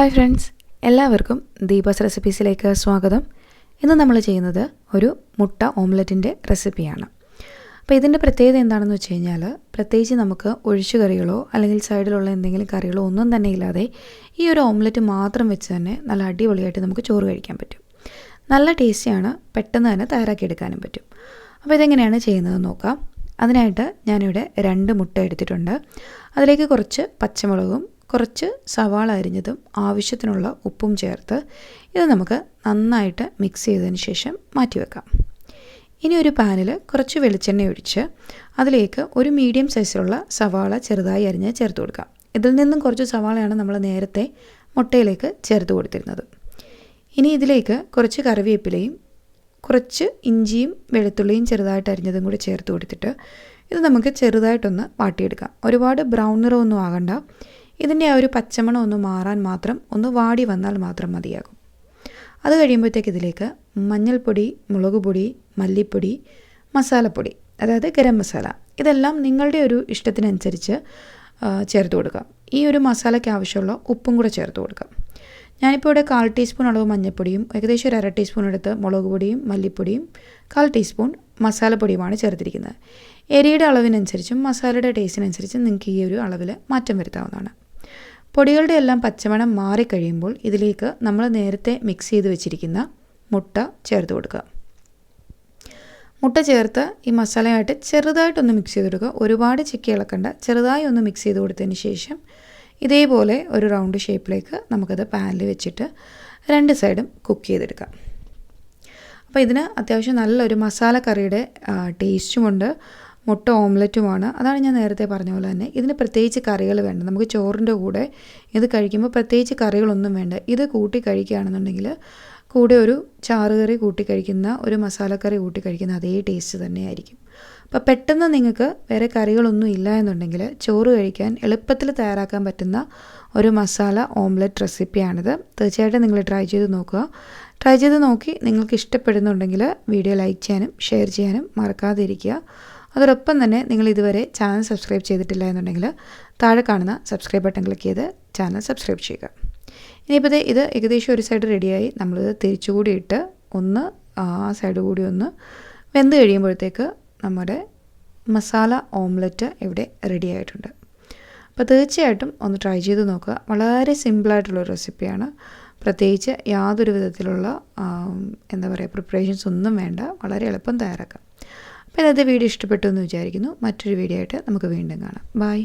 Hi friends എല്ലാവർക്കും ദീപസ് റെസിപ്പീസിലേക്ക് സ്വാഗതം. ഇന്ന് നമ്മൾ ചെയ്യുന്നത് ഒരു മുട്ട ഓംലറ്റിന്റെ റെസിപ്പിയാണ് അപ്പോൾ ഇതിന്റെ പ്രത്യേകത എന്താണെന്ന് വെച്ച് കഴിഞ്ഞാൽ പ്രത്യേകിച്ച് നമുക്ക് ഒഴിച്ചു കറികളോ അല്ലെങ്കിൽ സൈഡിലുള്ള എന്തെങ്കിലും കറികളോ ഒന്നും തന്നെ ഇല്ലാതെ ഈ ഒരു ഓംലറ്റ് മാത്രം വെച്ച് തന്നെ നല്ല അടിപൊളിയായിട്ട് നമുക്ക് ചോറ് കഴിക്കാൻ പറ്റും. നല്ല ടേസ്റ്റിയാണ് പെട്ടെന്ന് തന്നെ തയ്യാറാക്കിയെടുക്കാനും പറ്റും. അപ്പോൾ ഇതെങ്ങനെയാണ് ചെയ്യുന്നത് നോക്കാം. അതിനായിട്ട് ഞാനിവിടെ രണ്ട് മുട്ട എടുത്തിട്ടുണ്ട്. അതിലേക്ക് കുറച്ച് പച്ചമുളകും കുറച്ച് സവാള അരിഞ്ഞതും ആവശ്യത്തിനുള്ള ഉപ്പും ചേർത്ത് ഇത് നമുക്ക് നന്നായിട്ട് മിക്സ് ചെയ്തതിന് ശേഷം മാറ്റി വെക്കാം. ഇനി ഒരു പാനിൽ കുറച്ച് വെളിച്ചെണ്ണ ഒഴിച്ച് അതിലേക്ക് ഒരു മീഡിയം സൈസിലുള്ള സവാള ചെറുതായി അരിഞ്ഞ് ചേർത്ത് കൊടുക്കാം. ഇതിൽ നിന്നും കുറച്ച് സവാളയാണ് നമ്മൾ നേരത്തെ മുട്ടയിലേക്ക് ചേർത്ത് കൊടുത്തിരുന്നത്. ഇനി ഇതിലേക്ക് കുറച്ച് കറിവേപ്പിലയും കുറച്ച് ഇഞ്ചിയും വെളുത്തുള്ളിയും ചെറുതായിട്ട് അരിഞ്ഞതും കൂടി ചേർത്ത് കൊടുത്തിട്ട് ഇത് നമുക്ക് ചെറുതായിട്ടൊന്ന് വാട്ടിയെടുക്കാം. ഒരുപാട് ബ്രൗൺ നിറമൊന്നും ആകണ്ട. ഇതിന്റെ ആ ഒരു പച്ചമണം ഒന്ന് മാറാൻ മാത്രം ഒന്ന് വാടി വന്നാൽ മാത്രം മതിയാകും. അത് കഴിയുമ്പോഴത്തേക്ക് ഇതിലേക്ക് മഞ്ഞൾപ്പൊടി മുളക് പൊടി മല്ലിപ്പൊടി മസാലപ്പൊടി അതായത് ഗരം മസാല ഇതെല്ലാം നിങ്ങളുടെ ഒരു ഇഷ്ടത്തിനനുസരിച്ച് ചേർത്ത് കൊടുക്കാം. ഈ ഒരു മസാലയ്ക്ക് ആവശ്യമുള്ള ഉപ്പും കൂടെ ചേർത്ത് കൊടുക്കാം. ഞാനിപ്പോൾ ഇവിടെ കാൽ ടീസ്പൂൺ അളവ് മഞ്ഞൾപ്പൊടിയും ഏകദേശം ഒരു അര ടീസ്പൂൺ എടുത്ത് മുളക് പൊടിയും മല്ലിപ്പൊടിയും കാൽ ടീസ്പൂൺ മസാലപ്പൊടിയുമാണ് ചേർത്തിരിക്കുന്നത്. എരിയുടെ അളവിനനുസരിച്ചും മസാലയുടെ ടേസ്റ്റിനനുസരിച്ചും നിങ്ങൾക്ക് ഈ ഒരു അളവിൽ മാറ്റം വരുത്താവുന്നതാണ്. പൊടികളുടെ എല്ലാം പച്ചമണം മാറിക്കഴിയുമ്പോൾ ഇതിലേക്ക് നമ്മൾ നേരത്തെ മിക്സ് ചെയ്ത് വെച്ചിരിക്കുന്ന മുട്ട ചേർത്ത് കൊടുക്കുക. മുട്ട ചേർത്ത് ഈ മസാലയായിട്ട് ചെറുതായിട്ടൊന്ന് മിക്സ് ചെയ്ത് കൊടുക്കുക. ഒരുപാട് ചിക്കി ഇളക്കണ്ട. ചെറുതായി ഒന്ന് മിക്സ് ചെയ്ത് കൊടുത്തതിന് ശേഷം ഇതേപോലെ ഒരു റൗണ്ട് ഷേപ്പിലേക്ക് നമുക്കത് പാനിൽ വെച്ചിട്ട് രണ്ട് സൈഡും കുക്ക് ചെയ്തെടുക്കാം. അപ്പോൾ ഇതിന് അത്യാവശ്യം നല്ലൊരു മസാല കറിയുടെ ടേസ്റ്റുമുണ്ട് മുട്ട ഓംലറ്റുമാണ്. അതാണ് ഞാൻ നേരത്തെ പറഞ്ഞ പോലെ തന്നെ. ഇതിന് പ്രത്യേകിച്ച് കറികൾ വേണ്ട. നമുക്ക് ചോറിന്റെ കൂടെ ഇത് കഴിക്കുമ്പോൾ പ്രത്യേകിച്ച് കറികളൊന്നും വേണ്ട. ഇത് കൂട്ടി കഴിക്കുകയാണെന്നുണ്ടെങ്കിൽ കൂടെ ഒരു ചാറുകറി കൂട്ടി കഴിക്കുന്ന ഒരു മസാലക്കറി കൂട്ടി കഴിക്കുന്ന അതേ ടേസ്റ്റ് തന്നെയായിരിക്കും. അപ്പോൾ പെട്ടെന്ന് നിങ്ങൾക്ക് വേറെ കറികളൊന്നും ഇല്ല എന്നുണ്ടെങ്കിൽ ചോറ് കഴിക്കാൻ എളുപ്പത്തിൽ തയ്യാറാക്കാൻ പറ്റുന്ന ഒരു മസാല ഓംലെറ്റ് റെസിപ്പിയാണിത്. തീർച്ചയായിട്ടും നിങ്ങൾ ട്രൈ ചെയ്ത് നോക്കുക. ട്രൈ ചെയ്ത് നോക്കി നിങ്ങൾക്ക് ഇഷ്ടപ്പെടുന്നുണ്ടെങ്കിൽ വീഡിയോ ലൈക്ക് ചെയ്യാനും ഷെയർ ചെയ്യാനും മറക്കാതെ ഇരിക്കുക അതോടൊപ്പം തന്നെ നിങ്ങൾ ഇതുവരെ ചാനൽ സബ്സ്ക്രൈബ് ചെയ്തിട്ടില്ല എന്നുണ്ടെങ്കിൽ താഴെ കാണുന്ന സബ്സ്ക്രൈബ് ബട്ടൺ ക്ലിക്ക് ചെയ്ത് ചാനൽ സബ്സ്ക്രൈബ് ചെയ്യുക. ഇനിയിപ്പോൾ ഇത് ഏകദേശം ഒരു സൈഡ് റെഡിയായി നമ്മളിത് തിരിച്ചുകൂടി ഇട്ട് ഒന്ന് ആ സൈഡ് കൂടി ഒന്ന് വെന്ത് കഴിയുമ്പോഴത്തേക്ക് നമ്മുടെ മസാല ഓംലെറ്റ് ഇവിടെ റെഡി ആയിട്ടുണ്ട്. അപ്പോൾ തീർച്ചയായിട്ടും ഒന്ന് ട്രൈ ചെയ്ത് നോക്കുക. വളരെ സിമ്പിളായിട്ടുള്ള റെസിപ്പിയാണ് പ്രത്യേകിച്ച് യാതൊരു വിധത്തിലുള്ള എന്താ പറയുക പ്രിപ്പറേഷൻസ് ഒന്നും വേണ്ട. വളരെ എളുപ്പം തയ്യാറാക്കാം. അപ്പോൾ ഇന്നത്തെ വീഡിയോ ഇഷ്ടപ്പെട്ടു എന്ന് വിചാരിക്കുന്നു. മറ്റൊരു വീഡിയോ ആയിട്ട് നമുക്ക് വീണ്ടും കാണാം. ബൈ